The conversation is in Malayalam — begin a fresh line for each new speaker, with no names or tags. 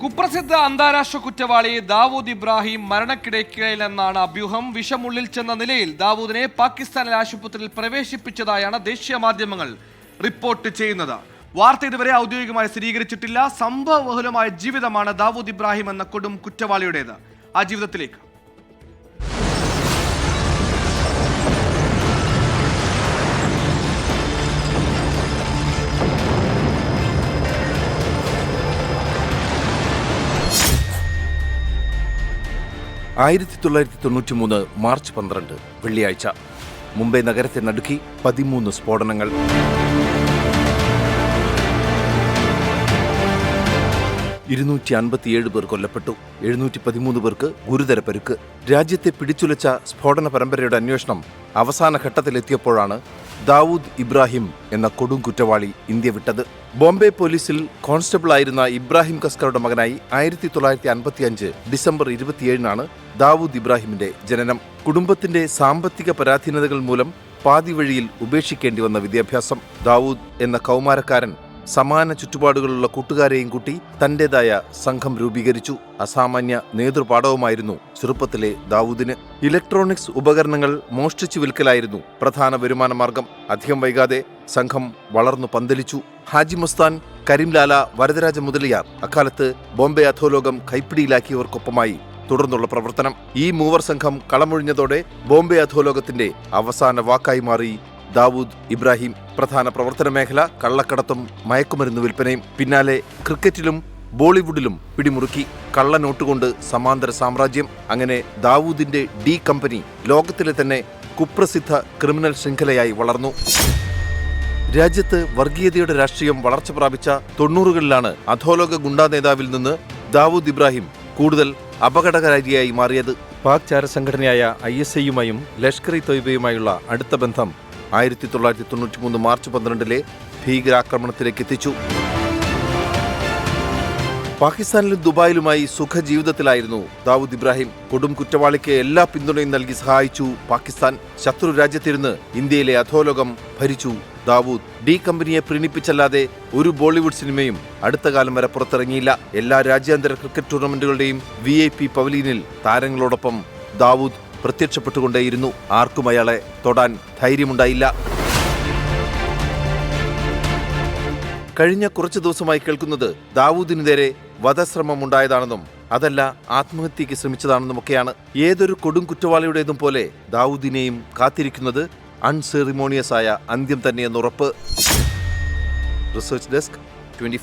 കുപ്രസിദ്ധ അന്താരാഷ്ട്ര കുറ്റവാളി ദാവൂദ് ഇബ്രാഹിം മരണക്കിടക്കയിലെന്നാണ് അഭ്യൂഹം. വിഷമുള്ളിൽ ചെന്ന നിലയിൽ ദാവൂദിനെ പാകിസ്ഥാനിലെ ആശുപത്രിയിൽ പ്രവേശിപ്പിച്ചതായാണ് ദേശീയ മാധ്യമങ്ങൾ റിപ്പോർട്ട് ചെയ്യുന്നത്. വാർത്ത ഇതുവരെ ഔദ്യോഗികമായി സ്ഥിരീകരിച്ചിട്ടില്ല. സംഭവബഹുലമായ ജീവിതമാണ് ദാവൂദ് ഇബ്രാഹിം എന്ന കൊടും കുറ്റവാളിയുടേത്. ആ ജീവിതത്തിലേക്ക്
ആയിരത്തി തൊള്ളായിരത്തി തൊണ്ണൂറ്റി മൂന്ന് മാർച്ച് പന്ത്രണ്ട് വെള്ളിയാഴ്ച. മുംബൈ നഗരത്തെ നടുക്കി പതിമൂന്ന് സ്ഫോടനങ്ങൾ. ഇരുന്നൂറ്റി അൻപത്തിയേഴ് പേർ കൊല്ലപ്പെട്ടു. എഴുന്നൂറ്റി പതിമൂന്ന് പേർക്ക് ഗുരുതര പരുക്ക് രാജ്യത്തെ പിടിച്ചുലച്ച സ്ഫോടന പരമ്പരയുടെ അന്വേഷണം അവസാന ഘട്ടത്തിലെത്തിയപ്പോഴാണ് ദാവൂദ് ഇബ്രാഹിം എന്ന കൊടും കുറ്റവാളി ഇന്ത്യ വിട്ടത്. ബോംബെ പോലീസിൽ കോൺസ്റ്റബിളായിരുന്ന ഇബ്രാഹിം കസ്കറുടെ മകനായി ആയിരത്തി തൊള്ളായിരത്തി അൻപത്തിയഞ്ച് ഡിസംബർ ഇരുപത്തിയേഴിനാണ് ദാവൂദ് ഇബ്രാഹിമിന്റെ ജനനം. കുടുംബത്തിന്റെ സാമ്പത്തിക പരാധീനതകൾ മൂലം പാതിവഴിയിൽ ഉപേക്ഷിക്കേണ്ടി വന്ന വിദ്യാഭ്യാസം. ദാവൂദ് എന്ന കൗമാരക്കാരൻ സമാന ചുറ്റുപാടുകളുള്ള കൂട്ടുകാരെയും കൂട്ടി തന്റേതായ സംഘം രൂപീകരിച്ചു. അസാമാന്യ നേതൃപാഠവുമായിരുന്നു ചെറുപ്പത്തിലെ ദാവൂദിന്. ഇലക്ട്രോണിക്സ് ഉപകരണങ്ങൾ മോഷ്ടിച്ചു വിൽക്കലായിരുന്നു പ്രധാന വരുമാന മാർഗം. അധികം വൈകാതെ സംഘം വളർന്നു പന്തലിച്ചു. ഹാജി മുസ്താൻ കരീംലാല വരദരാജ മുതലിയാർ അക്കാലത്ത് ബോംബെ അധോലോകം കൈപ്പിടിയിലാക്കിയവർക്കൊപ്പമായി തുടർന്നുള്ള പ്രവർത്തനം. ഈ മൂവർ സംഘം കളമൊഴിഞ്ഞതോടെ ബോംബെ അധോലോകത്തിന്റെ അവസാന വാക്കായി മാറി ദാവൂദ് ഇബ്രാഹിം പ്രധാന പ്രവർത്തന മേഖല കള്ളക്കടത്തും മയക്കുമരുന്ന് വിൽപ്പനയും പിന്നാലെ ക്രിക്കറ്റിലും ബോളിവുഡിലും പിടിമുറുക്കി കള്ള നോട്ടുകൊണ്ട് സമാന്തര സാമ്രാജ്യം. അങ്ങനെ ദാവൂദിന്റെ ഡി കമ്പനി ലോകത്തിലെ തന്നെ കുപ്രസിദ്ധ ക്രിമിനൽ ശൃംഖലയായി വളർന്നു. രാജ്യത്ത് വർഗീയതയുടെ രാഷ്ട്രീയം വളർച്ച പ്രാപിച്ച തൊണ്ണൂറുകളിലാണ് അധോലോക ഗുണ്ടാ നേതാവിൽ നിന്ന് ദാവൂദ് ഇബ്രാഹിം കൂടുതൽ അപകടകാരിയായി മാറിയത്. പാക് ചാരസംഘടനയായ ഐ എസ് ഐയുമായും ലഷ്കർ ഇ തൊയ്ബയുമായുള്ള അടുത്ത ബന്ധം ആയിരത്തി തൊള്ളായിരത്തി തൊണ്ണൂറ്റി മൂന്ന് മാർച്ച് പന്ത്രണ്ടിലെ ഭീകരാക്രമണത്തിലേക്ക് എത്തിച്ചു. പാകിസ്ഥാനിലും ദുബായിലുമായി സുഖജീവിതത്തിലായിരുന്നു ദാവൂദ് ഇബ്രാഹിം. കൊടും കുറ്റവാളിക്ക് എല്ലാ പിന്തുണയും നൽകി സഹായിച്ചു പാകിസ്ഥാൻ. ശത്രു രാജ്യത്തിരുന്ന് ഇന്ത്യയിലെ അധോലോകം ഭരിച്ചു ദാവൂദ്. ഡി കമ്പനിയെ പ്രീണിപ്പിച്ചല്ലാതെ ഒരു ബോളിവുഡ് സിനിമയും അടുത്ത കാലം വരെ പുറത്തിറങ്ങിയില്ല. എല്ലാ രാജ്യാന്തര ക്രിക്കറ്റ് ടൂർണമെന്റുകളുടെയും വി ഐ പി പവലീനിൽ താരങ്ങളോടൊപ്പം ദാവൂദ് പ്രത്യക്ഷപ്പെട്ടുകൊണ്ടേയിരുന്നു. ആർക്കും അയാളെ തൊടാൻ ധൈര്യമുണ്ടായില്ല. കഴിഞ്ഞ കുറച്ചു ദിവസമായി കേൾക്കുന്നത് ദാവൂദിനു നേരെ വധശ്രമം ഉണ്ടായതാണെന്നും അതല്ല ആത്മഹത്യക്ക് ശ്രമിച്ചതാണെന്നുമൊക്കെയാണ്. ഏതൊരു കൊടും കുറ്റവാളിയുടേതും പോലെ ദാവൂദിനെയും കാത്തിരിക്കുന്നത് അൺസെറിമോണിയസ് ആയ അന്ത്യം തന്നെയെന്നുറപ്പ്. Research desk twenty